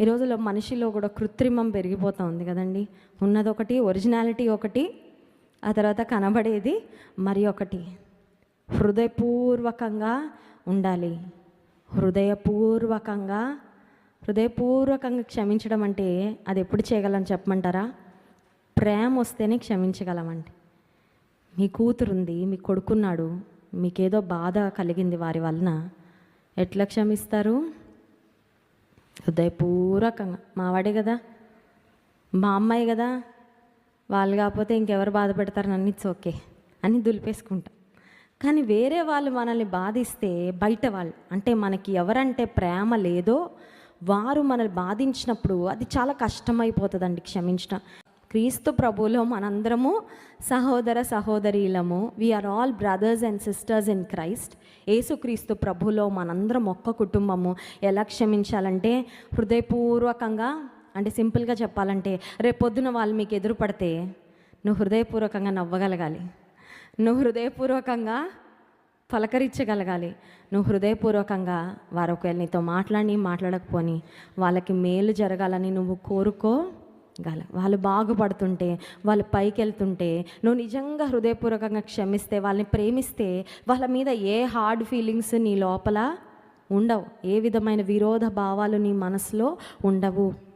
ఈ రోజుల్లో మనిషిలో కూడా కృత్రిమం పెరిగిపోతూ ఉంది కదండి. ఉన్నదొకటి ఒరిజినాలిటీ ఒకటి ఆ తర్వాత కనబడేది మరి ఒకటి. హృదయపూర్వకంగా ఉండాలి. హృదయపూర్వకంగా హృదయపూర్వకంగా క్షమించడం అంటే అది ఎప్పుడు చేయగలని చెప్పమంటారా? ప్రేమ వస్తేనే క్షమించగలమండి. మీ కూతురుంది మీ కొడుకున్నాడు మీకేదో బాధ కలిగింది వారి వలన ఎట్లా క్షమిస్తారు? హృదయపూర్వకంగా మావాడే కదా మా అమ్మాయి కదా వాళ్ళు కాకపోతే ఇంకెవరు బాధ పెడతారు నన్ను ఇట్స్ ఓకే అని దులిపేసుకుంటాం. కానీ వేరే వాళ్ళు మనల్ని బాధిస్తే బయట వాళ్ళు అంటే మనకి ఎవరంటే ప్రేమ లేదో వారు మనల్ని బాధించినప్పుడు అది చాలా కష్టమైపోతుందండి క్షమించడం క్రీస్తు ప్రభులో మనందరము సహోదర సహోదరీలము. We are all brothers and sisters in Christ ఏసుక్రీస్తు ప్రభులో మనందరం ఒక్క కుటుంబము. ఎలా క్షమించాలంటే హృదయపూర్వకంగా అంటే సింపుల్గా చెప్పాలంటే రేపొద్దున వాళ్ళు మీకు ఎదురు పడితే నువ్వు హృదయపూర్వకంగా నవ్వగలగాలి. నువ్వు హృదయపూర్వకంగా పలకరించగలగాలి. నువ్వు హృదయపూర్వకంగా వారు ఒకవేళ నీతో మాట్లాడి మాట్లాడకపోని వాళ్ళకి మేలు జరగాలని నువ్వు కోరుకో గల. వాళ్ళు బాగుపడుతుంటే వాళ్ళు పైకి వెళ్తుంటే నువ్వు నిజంగా హృదయపూర్వకంగా క్షమిస్తే వాళ్ళని ప్రేమిస్తే వాళ్ళ మీద ఏ హార్డ్ ఫీలింగ్స్ నీ లోపల ఉండవు. ఏ విధమైన విరోధ భావాలు నీ మనసులో ఉండవు.